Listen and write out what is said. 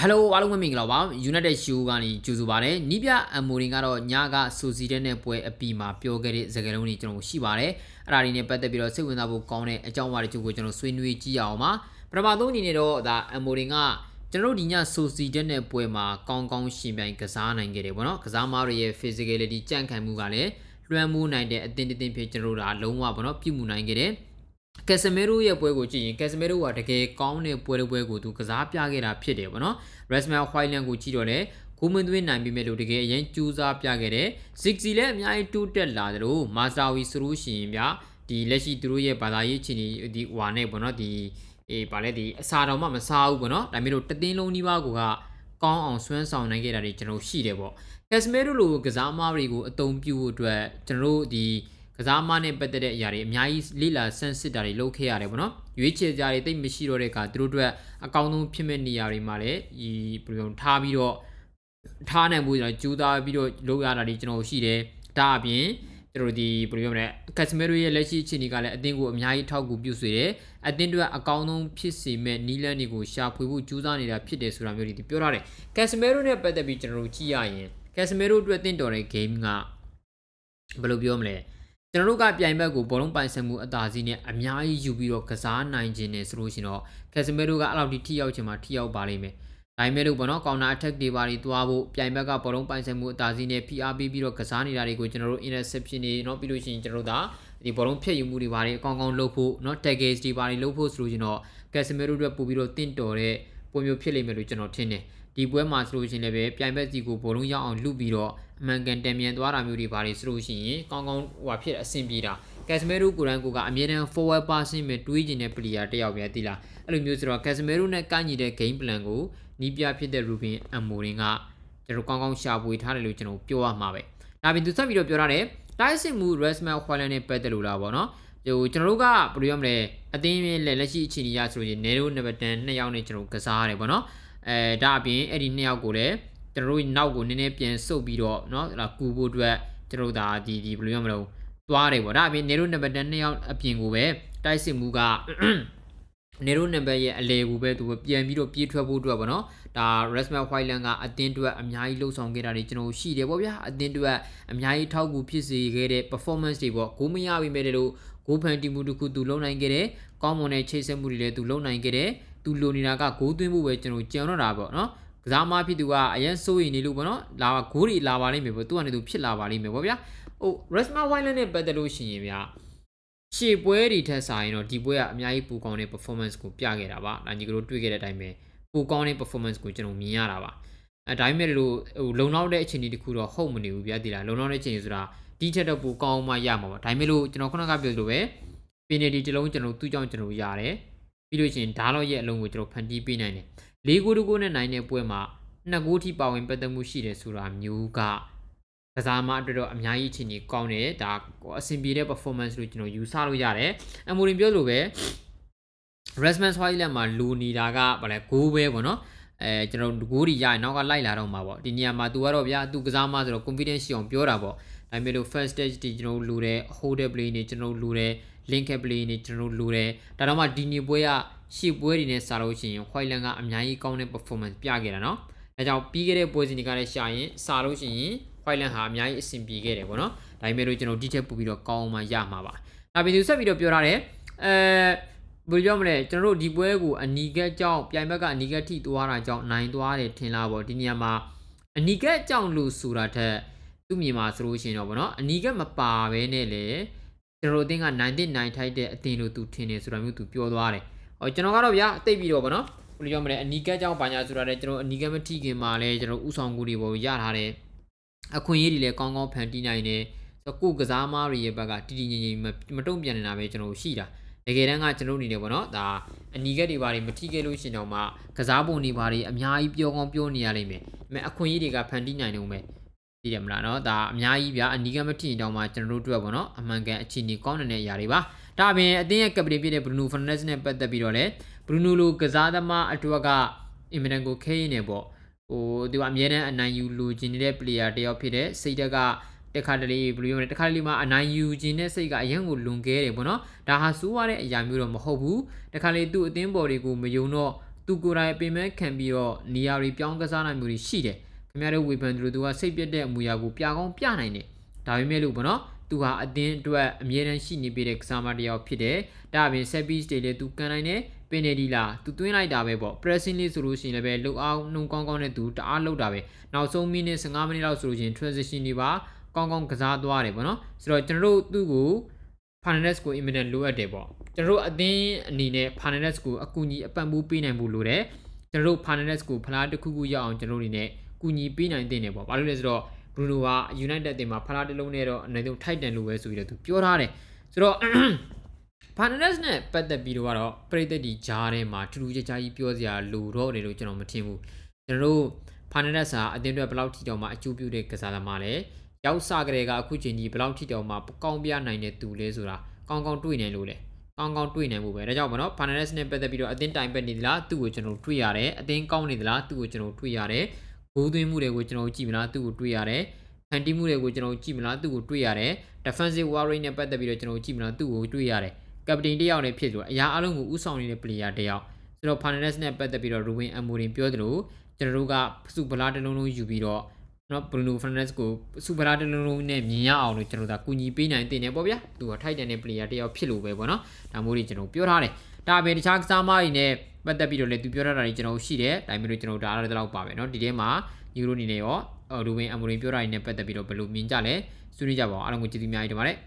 ဟယ်လိုအားလုံးပဲမင်္ဂလာပါ United Show ကနေကြိုဆိုပါရစေ။နီးပြအမိုရင်ကတော့ညကစူစီတဲ့နဲ့ပွဲအပီမှာပြောခဲ့တဲ့စကားလုံးတွေကျွန်တော်ရှိပါတယ်။အဲ့ဒါတွေနဲ့ပတ်သက်ပြီးတော့စိတ်ဝင်စားဖို့ကောင်းတဲ့အကြောင်းအရာတွေကိုကျွန်တော်ဆွေးနွေးကြည့်ရအောင်ပါ။ပထမဆုံးအနေနဲ့တော့ဒါအမိုရင်ကကျွန်တော်တို့ဒီညစူစီတဲ့နဲ့ပွဲမှာကောင်းကောင်းရှင်ပြိုင်ကစားနိုင်ခဲ့တယ်ပေါ့နော်။ကစားမားတွေရဲ့ physicality ကြန့်ခိုင်မှုကလည်းလွှမ်းမိုးနိုင်တဲ့အသင်းတစ်သင်းဖြစ်ကျွန်တော်တို့ဒါလုံးဝပေါ့နော်ပြုမှုနိုင်ခဲ့တယ်။ ကက်စမီရိုရဲ့ပွဲကိုကြည့်ရင်ကက်စမီရိုကတကယ်ကောင်းတဲ့ပွဲတစ်ပွဲကိုသူကစားပြခဲ့တာဖြစ်တယ်ပေါ့နော်။ Rasmus Hojlund ကိုကြည့်တော့လေကိုမင်းသွင်းနိုင်ပြီမဲ့လို့တကယ်အရင်ကြိုးစားပြခဲ့တယ်။ Ziggy လည်းအများကြီးတိုးတက်လာတယ်လို့မာစတာဝီဆိုလို့ရှိရင်ဗျာဒီလက်ရှိသူတို့ရဲ့ဘာသာရေးချီနေဒီဟွာနဲ့ပေါ့နော်ဒီအေးဗာလဲဒီအစာတော်မှမစားဘူးပေါ့နော်ဒါမျိုးလို့တသိန်းလုံးနီးပါးကိုကကောင်းအောင်ဆွမ်းဆောင်နိုင်ခဲ့တာတွေကျွန်တော်ရှိတယ်ပေါ့ကက်စမီရိုလိုကစားမားတွေကိုအသုံးပြုဖို့အတွက်ကျွန်တော်တို့ဒီ ကစားမနဲ့ပတ်သက်တဲ့အရာတွေအများကြီးလိလာဆန်းစစ်တာတွေလုပ်ခဲ့ရတယ်ပေါ့နော်ရွေးချယ်ကြတွေတိတ်မရှိတော့တဲ့အခါသူတို့အတွက်အကောင်းဆုံးဖြစ်မဲ့နေရာတွေမှာလည်းဒီဘယ်လိုထားပြီးတော့ထားနိုင်ဖို့ကျွန်တော်ကြိုးစားပြီးတော့လုပ်ရတာတွေကျွန်တော်ရှိတယ်ဒါအပြင်ကျွန်တော်ဒီဘယ်လိုပြောမလဲကက်စမီရိုရဲ့လက်ရှိအခြေအနေကလည်းအသင်းကိုအများကြီးထောက်ကူပြုစေတယ်အသင်းတွေအကောင်းဆုံးဖြစ်စေမဲ့နီးလန်းတွေကိုရှာဖွေဖို့ကြိုးစားနေတာဖြစ်တယ်ဆိုတာမျိုးတွေပြောထားတယ်ကက်စမီရိုနဲ့ပတ်သက်ပြီးကျွန်တော်တို့ကြည့်ရရင်ကက်စမီရိုအတွက်တင့်တော်တဲ့ game ကဘယ်လိုပြောမလဲ ကျွန်တော်တို့ကပြိုင်ဘက်ကိုဘောလုံးပိုင်ဆိုင်မှုအသာစီးနဲ့အများကြီးယူပြီးတော့ကစားနိုင်ခြင်းနဲ့ဆိုလို့ရှိရင်တော့ကက်စမီရိုကအဲ့လောက်ထိထိရောက်ချင်မှထိရောက်ပါလိမ့်မယ်။ဒါပေမဲ့လို့ပေါ့နော်ကောင်နာအထက်တွေပါတွေသွားဖို့ပြိုင်ဘက်ကဘောလုံးပိုင်ဆိုင်မှုအသာစီးနဲ့ PR ပေးပြီးတော့ကစားနေတာတွေကိုကျွန်တော်တို့ interception တွေเนาะပြီးလို့ရှိရင်ကျွန်တော်တို့ဒါဒီဘောလုံးဖြတ်ယူမှုတွေပါတွေအကောင်းကောင်းလုပ်ဖို့เนาะ taggage တွေပါတွေလုပ်ဖို့ဆိုလို့ရှိရင်တော့ကက်စမီရိုအတွက်ပို့ပြီးတော့တင့်တော်တဲ့ပုံမျိုးဖြစ်လိမ့်မယ်လို့ကျွန်တော်ထင်တယ်။ ဒီပွဲမှာဆိုလို့ရှိရင်လည်းပဲပြိုင်ဘက်စီကိုဘောလုံးရောက်အောင်လုပြီးတော့အမှန်ကန်တံမြန်သွားတာမျိုးတွေပါတယ်ဆိုလို့ရှိရင်ကောင်းကောင်းဟိုဖြစ်အဆင်ပြေတာကက်စမီရိုကိုရန်ကိုကအမြဲတမ်း forward passing ပဲတွေးကျင်တဲ့ player တယောက်ပဲတိလားအဲ့လိုမျိုးဆိုတော့ကက်စမီရိုနဲ့ကန့်ညီတဲ့ game plan ကိုနီးပြဖြစ်တဲ့ Ruben Amorim ကကျွန်တော်ကောင်းကောင်းရှာဖွေထားတယ်လို့ကျွန်တော်ပြောရမှာပဲဒါပြင်သူဆက်ပြီးတော့ပြောထားတယ်တိုက်စစ်မှု Rasmus Hojlund နဲ့ပတ်သက်လို့လားပေါ့နော်ဟိုကျွန်တော်တို့ကဘယ်လိုရမလဲအသင်းရဲ့လက်ရှိအခြေအနေရဆိုရင် Nero Neverton နှစ်ယောက်နဲ့ကျွန်တော်ကစားရတယ်ပေါ့နော် အဲဒါအပြင်အဲ့ဒီနှစ်ယောက်ကိုလည်းကျွန်တော်တို့နောက်ကိုနည်းနည်းပြန်ဆုပ်ပြီးတော့เนาะဒါကူဖို့အတွက်ကျွန်တော်တို့ဒါဒီဒီဘယ်လိုရမလဲသွားတယ်ပေါ့ဒါအပြင်နေရိုနံပါတ်10နှစ်ယောက်အပြင်ကိုပဲတိုက်စစ်မှုကနေရိုနံပါတ်ရဲ့အလဲကိုပဲသူပြန်ပြီးတော့ပြေးထွက်ဖို့အတွက်ပေါ့နော်ဒါ Rasmus Hojlund ကအတင်းအတွက်အများကြီးလှုပ်ဆောင်ခဲ့တာတွေကျွန်တော်ရှိတယ်ပေါ့ဗျာအတင်းအတွက်အများကြီးထောက်ကူဖြစ်စေခဲ့တဲ့ performance တွေပေါ့ဂိုးမရပြီမဲ့လို့ဂိုးဖန်တီမှုတစ်ခုသူလုံနိုင်ခဲ့တယ်ကောင်းမွန်တဲ့ချိတ်ဆက်မှုတွေလည်းသူလုံနိုင်ခဲ့တယ် သူလိုနေတာကဂိုးသွင်းဖို့ပဲကျွန်တော်ကြံတော့တာပေါ့နော်ကစားမဖြစ်သူကအရင်စိုးရင်နေလို့ပေါ့နော်လာဂိုးတွေလာပါလိမ့်မယ်ပေါ့သူကနေသူဖြစ်လာပါလိမ့်မယ်ပေါ့ဗျာဟို Rasmus Hojlund နဲ့ပတ်သက်လို့ရှိရင်ဗျာရှေ့ပွဲတွေထက်စာရင်တော့ဒီပွဲကအများကြီးပူကောင်းတဲ့ performance ကိုပြခဲ့တာပါ။ဒါညီကတို့တွေ့ခဲ့တဲ့အတိုင်းပဲပူကောင်းတဲ့ performance ကိုကျွန်တော်မြင်ရတာပါ။အဲဒါပေမဲ့လို့ဟိုလုံလောက်တဲ့အခြေအနေတခုတော့ဟုတ်မနေဘူးဗျာဒီလားလုံလောက်တဲ့အခြေအနေဆိုတာဒီထက်တော့ပူကောင်းမှရမှာပါ။ဒါပေမဲ့လို့ကျွန်တော်ခုနကပြောသလိုပဲ penalty တစ်လုံးကျွန်တော်သူ့ကြောင့်ကျွန်တော်ရတယ်။ ပြီးလို့ရှိရင်ဓာတ်လောက်ရဲ့အလုံးကိုကျွန်တော်ဖန်တီးပေးနိုင်တယ်။၄ဂိုးတကိုးနဲ့နိုင်တဲ့ပွဲမှာနှစ်ဂိုးထိပါဝင်ပတ်သက်မှုရှိတယ်ဆိုတာမျိုးကကစားမအတွက်တော့အများကြီးအချိန်ကြီးကောင်းတယ်ဒါအဆင်ပြေတဲ့ performance လို့ကျွန်တော်ယူဆလို့ရတယ်အမိုရင်ပြောလို့ပဲ Rasmus Hojlund မှာလူနေတာကဗာလဲဂိုးပဲပေါ့နော်အဲကျွန်တော်ဂိုးတွေရရင်နောက်ကလိုက်လာတော့မှာပေါ့ဒီနေရာမှာ तू ကတော့ဗျာ तू ကစားမဆိုတော့ confidence ရှိအောင်ပြောတာပေါ့ ။ဒါပေမဲ့လို့ first stage တွေကျွန်တော်တို့လိုတယ် holder play တွေကျွန်တော်တို့လိုတယ် link play တွေကျွန်တော်တို့လိုတယ်။ဒါတော့မှဒီနေ့ပွဲကရှေ့ပွဲတွေနဲ့စားလို့ရှိရင် white line ကအများကြီးကောင်းတဲ့ performance ပြခဲ့တာနော်။ဒါကြောင့်ပြီးခဲ့တဲ့ပွဲစဉ်တွေကလည်းရှာရင်စားလို့ရှိရင် white line ဟာအများကြီးအဆင်ပြေခဲ့တယ်ပေါ့နော်။ဒါပေမဲ့လို့ကျွန်တော်ဒီချက်ပို့ပြီးတော့ကောင်းအောင်မှရမှာပါ။ဒါပြင်သူဆက်ပြီးတော့ပြောထားတယ်အဲဘယ်လိုပြောမလဲကျွန်တော်တို့ဒီပွဲကိုအနီကက်ကြောင့်ပြိုင်ဘက်ကအနီကက်ထိသွားတာကြောင့်နိုင်သွားတယ်ထင်လားပေါ့ဒီနေရာမှာအနီကက်ကြောင့်လို့ဆိုတာထက် သူ့မြေမှာဆိုလို့ရှိရင်တော့ဗောနော်အနီကက်မပါဘဲနဲ့လေကျွန်တော်တို့အတင်းကနိုင်နိုင်ထိုက်တဲ့အတင်းလို့သူထင်နေဆိုတာမျိုးသူပြောသွားတယ်ဟောကျွန်တော်ကတော့ဗျာတိတ်ပြီးတော့ဗောနော်ဘယ်လိုပြောမလဲအနီကက်ကြောင့်ဘာညာဆိုတာလည်းကျွန်တော်အနီကက်မထိခင်မှာလည်းကျွန်တော်ဥဆောင်ကူတွေပေါ်ရထားတယ်အခွင့်အရေးတွေလည်းကောင်းကောင်းဖန်တီးနိုင်တယ်ဆိုတော့ကိုကစားမားတွေရဲ့ဘက်ကတည်တည်ငြိမ်ငြိမ်မတုံ့ပြန်နေတာပဲကျွန်တော်ရှိတာတကယ်တမ်းကကျွန်တော်နေတယ်ပေါ့နော်ဒါအနီကက်တွေဘာတွေမထိခဲ့လို့ရှင်တော့မှကစားပုံတွေဘာတွေအများကြီးပြောကောင်းပြောနေရလိမ့်မယ်ဒါပေမဲ့အခွင့်အရေးတွေကဖန်တီးနိုင်တော့မယ် သိတယ်မလားနော်ဒါအများကြီးဗျာအနီကက်မထိရင်တော့မှကျွန်တော်တို့တွေ့ပေါ့နော်အမှန်ကန်အခြေအနေကောင်းတဲ့အရာတွေပါဒါအပြင်အသင်းရဲ့ကပတိဖြစ်တဲ့ Bruno Fernandes နဲ့ပတ်သက်ပြီးတော့လေ Bruno လိုကစားသမားအတွက်ကအင်မတန်ကိုခဲရင်းနေပေါ့ဟိုသူကအမြဲတမ်းအနိုင်ယူလိုချင်နေတဲ့ player တယောက်ဖြစ်တဲ့စိတ်တက်ကတခါတလေဘယ်လိုပြောမလဲတခါတလေမှာအနိုင်ယူခြင်းတဲ့စိတ်ကအရင်ကိုလွန်ကဲတယ်ပေါ့နော်ဒါဟာစိုးရတဲ့အရာမျိုးတော့မဟုတ်ဘူးတခါလေသူ့အသင်းပေါ်တွေကိုမယုံတော့သူကိုယ်တိုင်ပင်မဲ့ခံပြီးတော့နေရာတွေပြောင်းကစားနိုင်မှုတွေရှိတယ် ခင်ဗျားတို့ဝေဖန်သူတို့သူကစိတ်ပြတ်တဲ့အမူအရာကိုပြကောင်းပြနိုင်တယ်ဒါပေမဲ့လို့ပေါ့နော်သူဟာအတင်းအတွက်အမြဲတမ်းရှိနေပေးတဲ့ကစားမတစ်ယောက်ဖြစ်တယ်ဒါအပြင် set piece တွေလည်းသူကန်နိုင်တယ်ပင်နေဒီလာသူသွင်းလိုက်တာပဲပေါ့ pressing လေးဆိုလို့ရှိရင်လည်းပဲလုတ်အောင်နှုံကောင်းကောင်းနဲ့သူတအားလုတ်တာပဲနောက်ဆုံးမိနစ်15မိနစ်လောက်ဆိုလို့ရှိရင် transition တွေပါကောင်းကောင်းကစားသွားတယ်ပေါ့နော်ဆိုတော့ကျွန်တော်တို့သူ့ကို Fernandes ကို imminent လိုအပ်တယ်ပေါ့ကျွန်တော်တို့အသင်းအနေနဲ့ Fernandes ကိုအကူအညီအပံ့ပိုးပေးနိုင်ဖို့လိုတယ်ကျွန်တော်တို့ Fernandes ကိုဖလားတစ်ခုခုရအောင်ကျွန်တော်တို့အနေနဲ့ ကူညီပေးနိုင်တဲ့နေပေါ့ဘာလို့လဲဆိုတော့ Bruno က United တင်မှာဖလားတစ်လုံးနဲ့တော့အနေနဲ့ထိုက်တန်လို့ပဲဆိုပြီးတော့သူပြောထားတယ်ဆိုတော့ Fernandes နဲ့ပတ်သက်ပြီးတော့ကတော့ပြည်သက်ဒီဂျားထဲမှာထူးထူးခြားခြားကြီးပြောစရာလိုတော့တယ်လို့ကျွန်တော်မထင်ဘူးကျွန်တော်တို့ Fernandes ဟာအသင်းအတွက်ဘယ်လောက်ထိတောင်မှအကျိုးပြုတဲ့ကစားသမားလဲရောက်စကလေးကအခုချိန်ကြီးဘယ်လောက်ထိတောင်မှကောင်းပြနိုင်တဲ့သူလဲဆိုတာကောင်းကောင်းတွေ့နိုင်လို့လေကောင်းကောင်းတွေ့နိုင်ဖို့ပဲဒါကြောင့်မနော် Fernandes နဲ့ပတ်သက်ပြီးတော့အသင်းတိုင်ပတ်နေသလားသူ့ကိုကျွန်တော်တွေ့ရတယ်အသင်းကောင်းနေသလားသူ့ကိုကျွန်တော်တွေ့ရတယ် ဂိုးသွင်းမှုတွေကိုကျွန်တော်ကြည့်မလားသူ့ကိုတွေ့ရတယ်ဖန်တီးမှုတွေကိုကျွန်တော်ကြည့်မလားသူ့ကိုတွေ့ရတယ် defensive worry နဲ့ပတ်သက်ပြီးတော့ကျွန်တော်ကြည့်မလားသူ့ကိုတွေ့ရတယ်ကပတိန်တယောက်နဲ့ဖြစ်လို့အရာအလုံးကိုဥဆောင်နေတဲ့ player တယောက်ဆိုတော့ Fernandes နဲ့ပတ်သက်ပြီးတော့ Ruben Amorim ပြောသလိုကျွန်တော်တို့ကစုဗလာတစ်လုံးလုံးယူပြီးတော့နော် Bruno Fernandes ကိုစုဗလာတစ်လုံးလုံးနဲ့မြင်ရအောင်လို့ကျွန်တော်တို့ကကူညီပေးနိုင်တင်နေပေါ့ဗျာသူကထိုက်တန်တဲ့ player တယောက်ဖြစ်လို့ပဲပေါ့နော်ဒါမျိုးတွေကျွန်တော်ပြောထားတယ် ဒါပဲတခြားကစားမတွေနဲ့ပတ်သက်ပြီးတော့လည်းသူပြောထားတာတွေကျွန်တော်ရှိတယ်ဒါပေမဲ့ကျွန်တော်ဒါလည်းတော့ပါပဲเนาะဒီထဲမှာယူရိုအနေနဲ့ရောရူဘင်အမိုရင်ပြောတာတွေနဲ့ပတ်သက်ပြီးတော့ဘယ်လိုမြင်ကြလဲဆွေးနွေးကြပါအောင်အားလုံးကိုကျေးဇူးအများကြီးတင်ပါတယ်